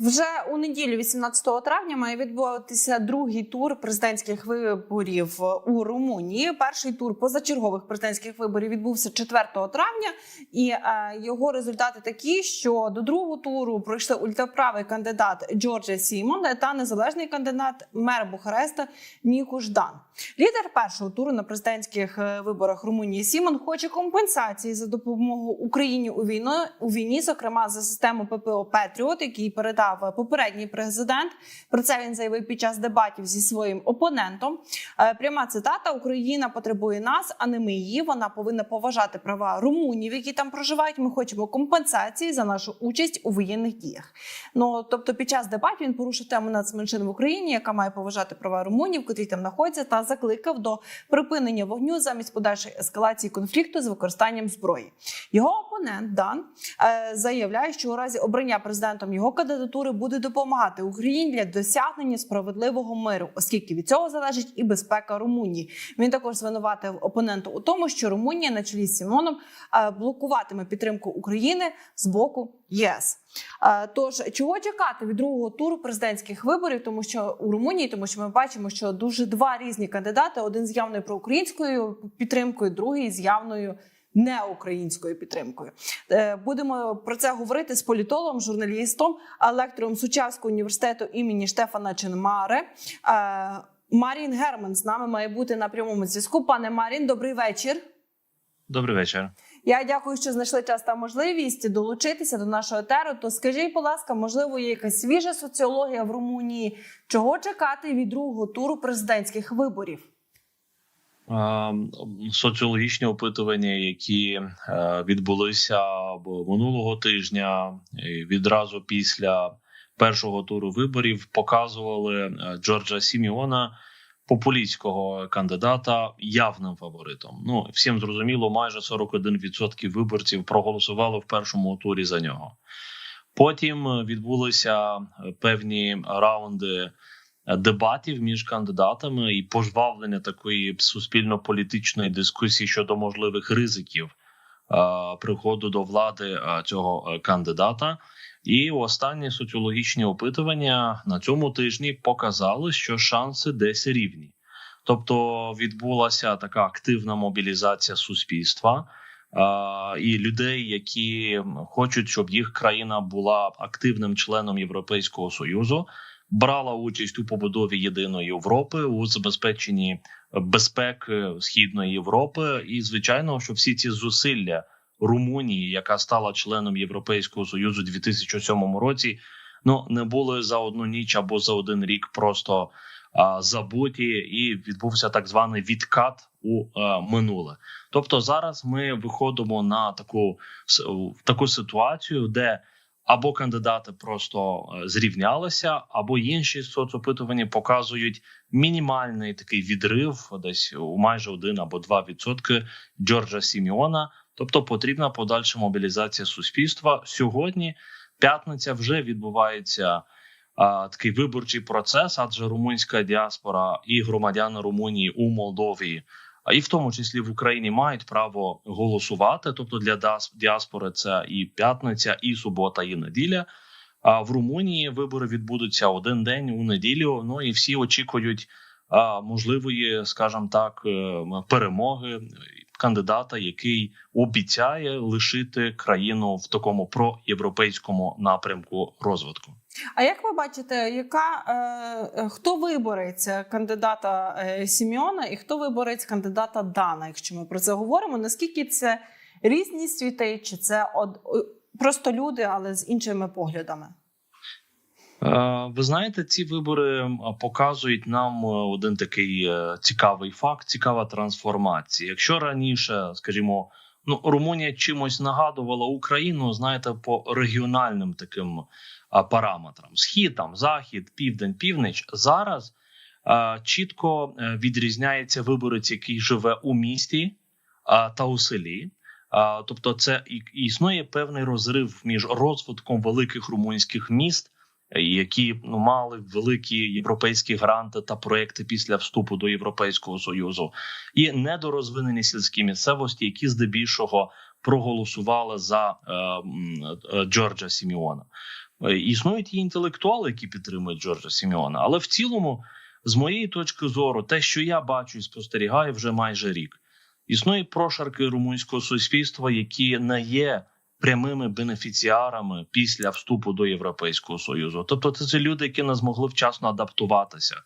Вже у неділю, 18 травня, має відбуватися другий тур президентських виборів у Румунії. Перший тур позачергових президентських виборів відбувся 4 травня, і е, його результати такі, що до другого туру пройшли ультраправий кандидат Джорджа Сімон та незалежний кандидат мер Бухареста Нікуш Дан. Лідер першого туру на президентських е, виборах Румунії Сімон хоче компенсації за допомогу Україні у війну у війні, зокрема за систему ППО Петріот, який передав попередній президент. Про це він заявив під час дебатів зі своїм опонентом. Е, Пряма цитата: Україна потребує нас, а не ми її. Вона повинна поважати права румунів, які там проживають. Ми хочемо компенсації за нашу участь у воєнних діях. Ну тобто, під час дебатів він порушив тему нацменшин в Україні, яка має поважати права румунів, котрі там знаходяться, та закликав до припинення вогню замість подальшої ескалації конфлікту з використанням зброї. Його опонент Дан е, заявляє, що у разі обрання президентом його кандидатури буде допомагати Україні для досягнення справедливого миру, оскільки від цього залежить і безпека Румунії. Він також звинуватив опоненту у тому, що Румунія на чолі з Сімоном е, блокуватиме підтримку України з боку ЄС. Е, Тож чого чекати від другого туру президентських виборів, тому що у Румунії, тому що ми бачимо, що дуже два різні кандидати: один з явною проукраїнською підтримкою, другий з явною неукраїнською підтримкою. Е, Будемо про це говорити з політологом, журналістом, лектором Сучавського університету імені Штефана Ченмаре. Е, Марін Герман з нами має бути на прямому зв'язку. Пане Марін, добрий вечір. Добрий вечір. Я дякую, що знайшли час та можливість долучитися до нашого етеру. То скажіть, будь ласка, можливо, є якась свіжа соціологія в Румунії? Чого чекати від другого туру президентських виборів? Е, Соціологічні опитування, які е, відбулися б- минулого тижня, відразу після першого туру виборів, показували е, Джорджа Сіміона, популістського кандидата, явним фаворитом. Ну всім зрозуміло, майже 41% виборців проголосували в першому турі за нього. Потім е, відбулися е, певні раунди е, дебатів між кандидатами і пожвавлення такої суспільно-політичної дискусії щодо можливих ризиків е, приходу до влади е, цього е, кандидата. І останні соціологічні опитування на цьому тижні показали, що шанси десь рівні. Тобто відбулася така активна мобілізація суспільства е, і людей, які хочуть, щоб їх країна була активним членом Європейського союзу, брала участь у побудові єдиної Європи у забезпеченні безпеки східної Європи. І звичайно, що всі ці зусилля Румунії, яка стала членом Європейського союзу у 2007 році, ну не були за одну ніч або за один рік просто а, забуті, і відбувся так званий відкат у а, минуле. Тобто зараз ми виходимо на таку в таку ситуацію, де або кандидати просто е, зрівнялися, або інші соцопитування показують мінімальний такий відрив, десь у майже один або два відсотки Джорджа Сіміона. Тобто потрібна подальша мобілізація суспільства. Сьогодні п'ятниця вже відбувається а, такий виборчий процес, адже румунська діаспора і громадяни Румунії у Молдові, і в тому числі в Україні мають право голосувати. Тобто для діаспори це і п'ятниця, і субота, і неділя. А в Румунії вибори відбудуться один день у неділю. Ну і всі очікують а, можливої, скажімо так, е, перемоги кандидата, який обіцяє лишити країну в такому проєвропейському напрямку розвитку. А як ви бачите, яка е, хто вибореться кандидата е, Сіміона і хто вибореться кандидата Дана? Якщо ми про це говоримо, наскільки це різні світи, чи це од, просто люди, але з іншими поглядами? Е, Ви знаєте, ці вибори показують нам е, один такий цікавий факт, цікава трансформація. Якщо раніше, скажімо, ну Румунія чимось нагадувала Україну, знаєте, по регіональним таким а, параметрам: схід, там, захід, південь, північ. Зараз е, чітко е, відрізняється виборець, який живе у місті а, та у селі. А, Тобто, це існує певний розрив між розвитком великих румунських міст які ну мали великі європейські гранти та проекти після вступу до Європейського союзу, і недорозвинені сільські місцевості, які здебільшого проголосували за е, е, Джорджа Сіміона. Е, Існують і інтелектуали, які підтримують Джорджа Сімеона, але в цілому, з моєї точки зору, те, що я бачу і спостерігаю вже майже рік, існує прошарки румунського суспільства, які не є прямими бенефіціарами після вступу до Європейського союзу. Тобто, це, люди, які не змогли вчасно адаптуватися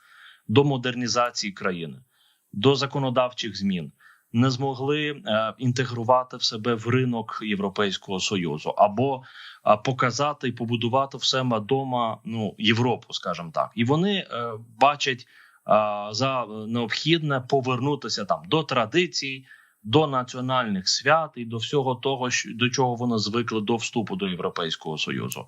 до модернізації країни, до законодавчих змін. Не змогли е, інтегрувати в себе в ринок Європейського союзу або е, показати і побудувати в себе ну Європу, скажімо так, і вони е, бачать за необхідне повернутися там до традицій, до національних свят і до всього того, до чого вони звикли до вступу до Європейського союзу.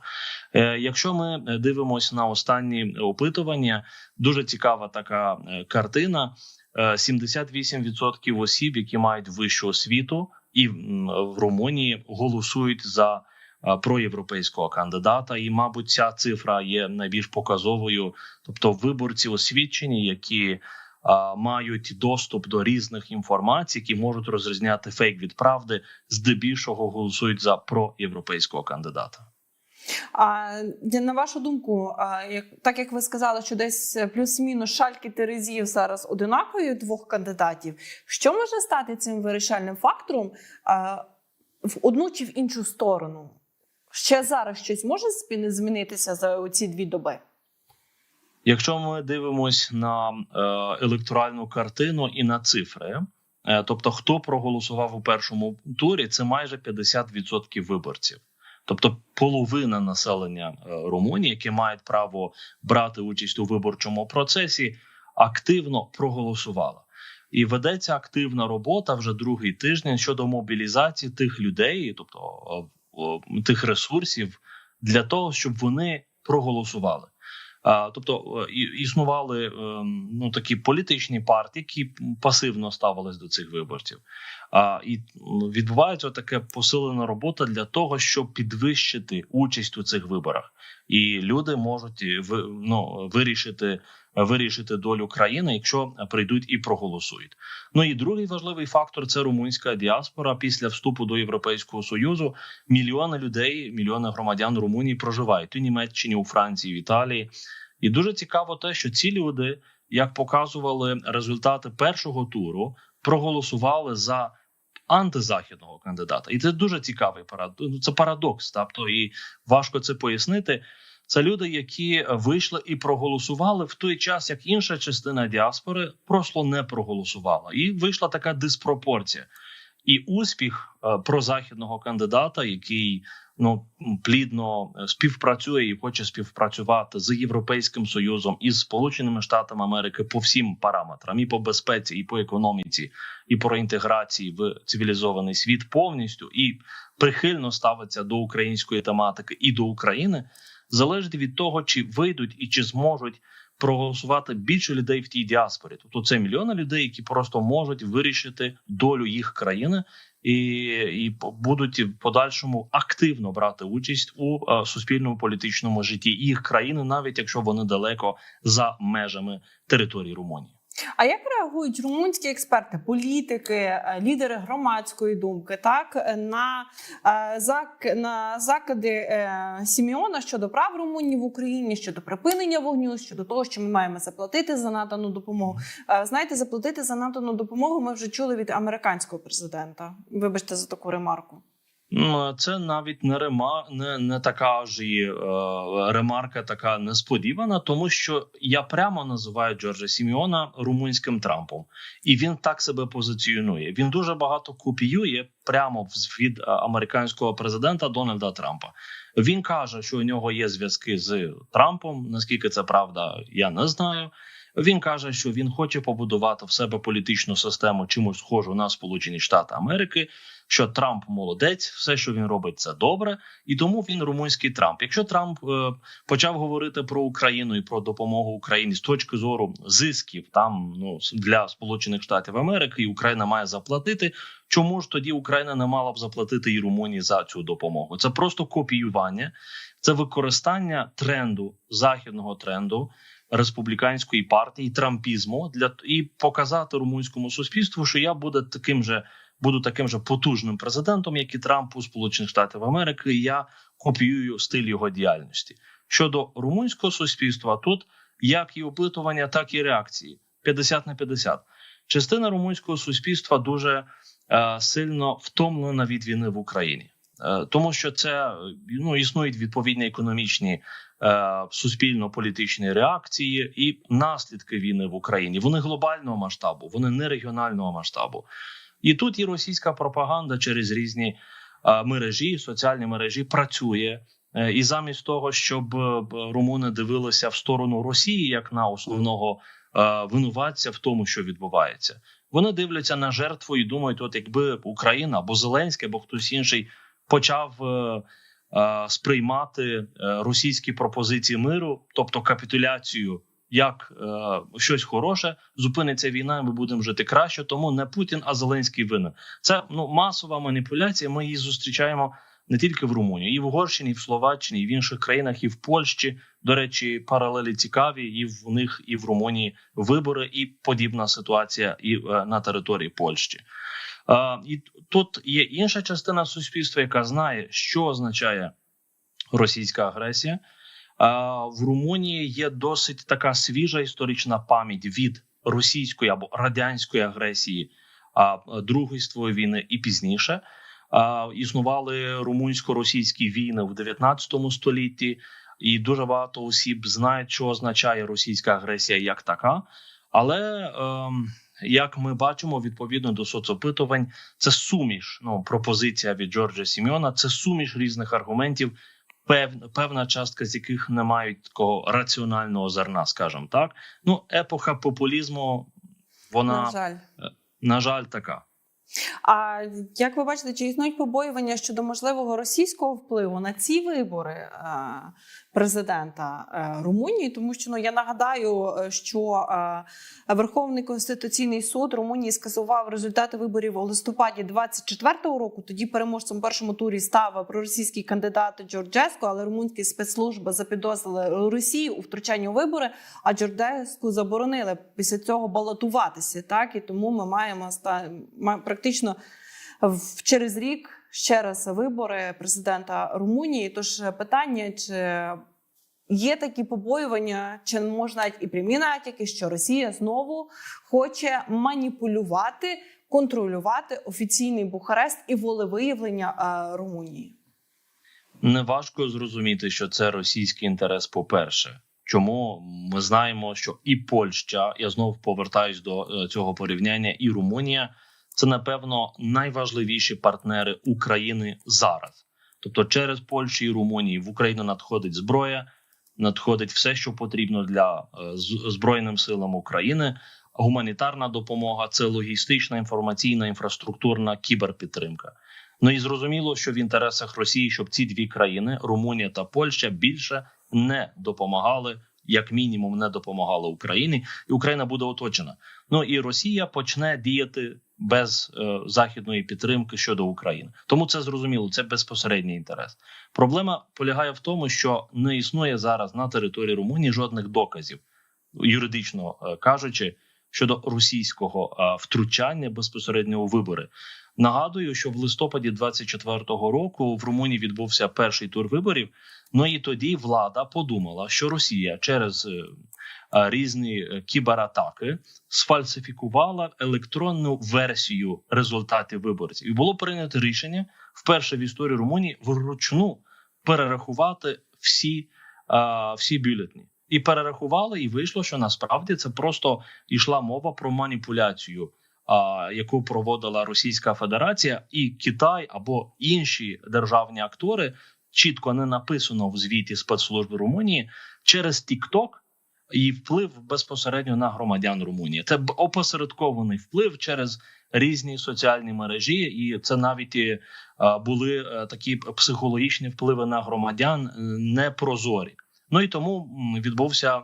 Е, якщо ми дивимося на останні опитування, дуже цікава така е, картина. Е, 78% осіб, які мають вищу освіту, і в Румунії голосують за е, проєвропейського кандидата. І, мабуть, ця цифра є найбільш показовою. Тобто, виборці освічені, які е, мають доступ до різних інформацій, які можуть розрізняти фейк від правди, здебільшого голосують за проєвропейського кандидата. А на вашу думку, як так як ви сказали, що десь плюс-мінус шальки терезів зараз одинакові двох кандидатів, що може стати цим вирішальним фактором в одну чи в іншу сторону? Ще зараз щось може змінитися за ці дві доби? Якщо ми дивимось на е, електоральну картину і на цифри, е, тобто хто проголосував у першому турі, це майже 50% виборців. Тобто половина населення е, Румунії, які мають право брати участь у виборчому процесі, активно проголосувала. І ведеться активна робота вже другий тиждень щодо мобілізації тих людей, тобто тих ресурсів, для того, щоб вони проголосували. Тобто е, існували ем, ну такі політичні партії, які пасивно ставились до цих виборців. І відбувається таке посилена робота для того, щоб підвищити участь у цих виборах, і люди можуть е, ну, вирішити вирішити долю країни, якщо прийдуть і проголосують. Ну і другий важливий фактор це румунська діаспора. Після вступу до Європейського союзу мільйони людей, мільйони громадян Румунії проживають у Німеччині, у Франції, в Італії. І дуже цікаво те, що ці люди, як показували результати першого туру, проголосували за антизахідного кандидата, і це дуже цікавий парадокс. Це парадокс. Тобто, і важко це пояснити. Це люди, які вийшли і проголосували в той час, як інша частина діаспори просто не проголосувала, і вийшла така диспропорція. І успіх е, прозахідного кандидата, який ну плідно е, співпрацює і хоче співпрацювати з Європейським Союзом і з Сполученими Штатами Америки по всім параметрам, і по безпеці, і по економіці, і по реінтеграції в цивілізований світ повністю і прихильно ставиться до української тематики і до України, залежить від того, чи вийдуть і чи зможуть проголосувати більше людей в тій діаспорі. Тобто це мільйони людей, які просто можуть вирішити долю їх країни і, і будуть в подальшому активно брати участь у е, суспільному політичному житті їх країни, навіть якщо вони далеко за межами території Румунії. А як реагують румунські експерти, політики, е, лідери громадської думки, так е, на, е, зак, на закиди Сіміона щодо прав Румунії в Україні, щодо припинення вогню, щодо того, що ми маємо заплатити за надану допомогу? Знаєте, заплатити за надану допомогу ми вже чули від американського президента. Вибачте за таку ремарку. Це навіть не рема, не, не така ж і е, ремарка, така несподівана, тому що я прямо називаю Джорджа Сіміона румунським Трампом, і він так себе позиціонує. Він дуже багато копіює прямо від е, американського президента Дональда Трампа. Він каже, що у нього є зв'язки з Трампом. Наскільки це правда, я не знаю. Він каже, що він хоче побудувати в себе політичну систему чимось схожу на Сполучені Штати Америки. Що Трамп молодець, все, що він робить, це добре, і тому він румунський Трамп. Якщо Трамп е, почав говорити про Україну і про допомогу Україні з точки зору зисків там ну для Сполучених Штатів Америки, і Україна має заплатити. Чому ж тоді Україна не мала б заплатити і Румунії за цю допомогу? Це просто копіювання, це використання тренду західного тренду республіканської партії трампізму для і показати румунському суспільству, що я буду таким же буду таким же потужним президентом, як і Трамп у Сполучених Штатів Америки. і Я копіюю стиль його діяльності. Щодо румунського суспільства, тут як і опитування, так і реакції 50 на 50. Частина румунського суспільства дуже е, сильно втомлена від війни в Україні, тому що це ну існують відповідні економічні е, суспільно-політичні реакції і наслідки війни в Україні. Вони глобального масштабу, вони не регіонального масштабу. І тут і російська пропаганда через різні е, мережі, соціальні мережі працює. Е, І замість того, щоб е, румуни дивилися в сторону Росії як на основного е, винуватця в тому, що відбувається, вони дивляться на жертву і думають: от якби Україна або Зеленський, або хтось інший почав е, е, сприймати е, російські пропозиції миру, тобто капітуляцію, як щось хороше, зупиниться війна, і ми будемо жити краще. Тому не Путін, а Зеленський винен. Це ну масова маніпуляція. Ми її зустрічаємо не тільки в Румунії, і в Угорщині, і в Словаччині, і в інших країнах, і в Польщі. До речі, паралелі цікаві, і в них, і в Румунії вибори, і подібна ситуація і е, на території Польщі. І тут є інша частина суспільства, яка знає, що означає російська агресія. В Румунії є досить така свіжа історична пам'ять від російської або радянської агресії Другої світової війни і пізніше. Існували румунсько-російські війни в 19 столітті, і дуже багато осіб знають, що означає російська агресія як така. Але ем, як ми бачимо, відповідно до соцопитувань, це суміш. Ну пропозиція від Джорджа Сіміона, це суміш різних аргументів, пев, певна частка з яких не мають такого раціонального зерна, скажімо так. Ну, епоха популізму, вона На жаль. на жаль така. А як ви бачите, чи існують побоювання щодо можливого російського впливу на ці вибори е, президента е, Румунії? Тому що ну я нагадаю, е, що Верховний конституційний суд Румунії скасував результати виборів у листопаді 24-го року. Тоді переможцем в першому турі став проросійський кандидат Джорджеско, але румунські спецслужби запідозрили Росію у втручанні у вибори. А Джорджеску заборонили після цього балотуватися. Так і тому ми маємо ста- практично через рік ще раз вибори президента Румунії. Тож питання, чи є такі побоювання, чи можна і прямі натяки, що Росія знову хоче маніпулювати, контролювати офіційний Бухарест і волевиявлення е, Румунії. Неважко зрозуміти, що це російський інтерес. По перше, чому ми знаємо, що і Польща, я знову повертаюсь до е, цього порівняння, і Румунія це напевно найважливіші партнери України зараз. Тобто, через Польщу і Румунію в Україну надходить зброя, надходить все, що потрібно для е, збройним силам України. Гуманітарна допомога це логістична, інформаційна, інфраструктурна кіберпідтримка. Ну і зрозуміло, що в інтересах Росії, щоб ці дві країни, Румунія та Польща, більше не допомагали, як мінімум, не допомагала Україні, і Україна буде оточена. Ну і Росія почне діяти без е, західної підтримки щодо України. Тому це зрозуміло, це безпосередній інтерес. Проблема полягає в тому, що не існує зараз на території Румунії жодних доказів, юридично е, кажучи, щодо російського е, втручання безпосередньо у вибори. Нагадую, що в листопаді 24-го року в Румунії відбувся перший тур виборів. Ну і тоді влада подумала, що Росія через е, е, різні кібератаки сфальсифікувала електронну версію результатів виборців, і було прийнято рішення вперше в історії Румунії вручну перерахувати всі, всі бюлетні. І перерахували, і вийшло, що насправді це просто йшла мова про маніпуляцію а, яку проводила Російська Федерація, і Китай або інші державні актори чітко не написано в звіті спецслужби Румунії через TikTok і вплив безпосередньо на громадян Румунії. Це опосередкований вплив через різні соціальні мережі, і це навіть були е, такі психологічні впливи на громадян е, непрозорі. Ну і тому відбувся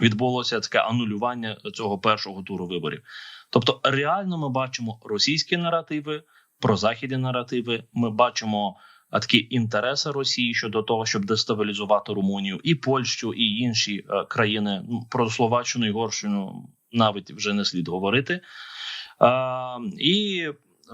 відбулося таке анулювання цього першого туру виборів. Тобто, реально ми бачимо російські наративи, прозахідні наративи. Ми бачимо а, такі інтереси Росії щодо того, щоб дестабілізувати Румунію і Польщу, і інші е, країни. Про Словаччину і Горщину навіть вже не слід говорити. Е, і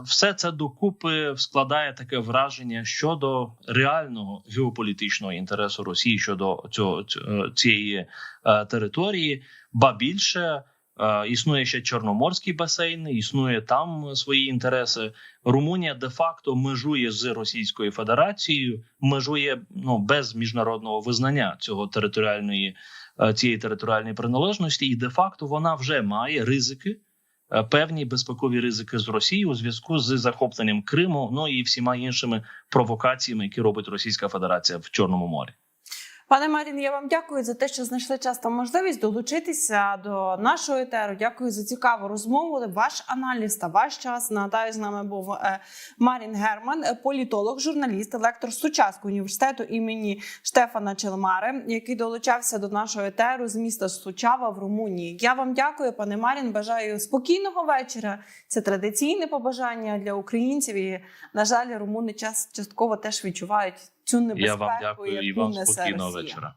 все це докупи складає таке враження щодо реального геополітичного інтересу Росії щодо цього ць- цієї е, території, ба більше. е, Існує ще Чорноморський басейн, існує там свої інтереси. Румунія де-факто межує з Російською Федерацією, межує ну без міжнародного визнання цього територіальної е, цієї територіальної приналежності, і де-факто вона вже має ризики, е, певні безпекові ризики з Росії у зв'язку з захопленням Криму, ну і всіма іншими провокаціями, які робить Російська Федерація в Чорному морі. Пане Марін, я вам дякую за те, що знайшли час та можливість долучитися до нашого етеру. Дякую за цікаву розмову. Ваш аналіз та ваш час. Нагадаю, з нами був е, Марін Герман, е, політолог, журналіст, лектор Сучаського університету імені Штефана Челмари, який долучався до нашого етеру з міста Сучава в Румунії. Я вам дякую, пане Марін. Бажаю спокійного вечора. Це традиційне побажання для українців. І на жаль, румуни час частково теж відчувають цю небезпеку. Я вам дякую і вам спокійного вечора.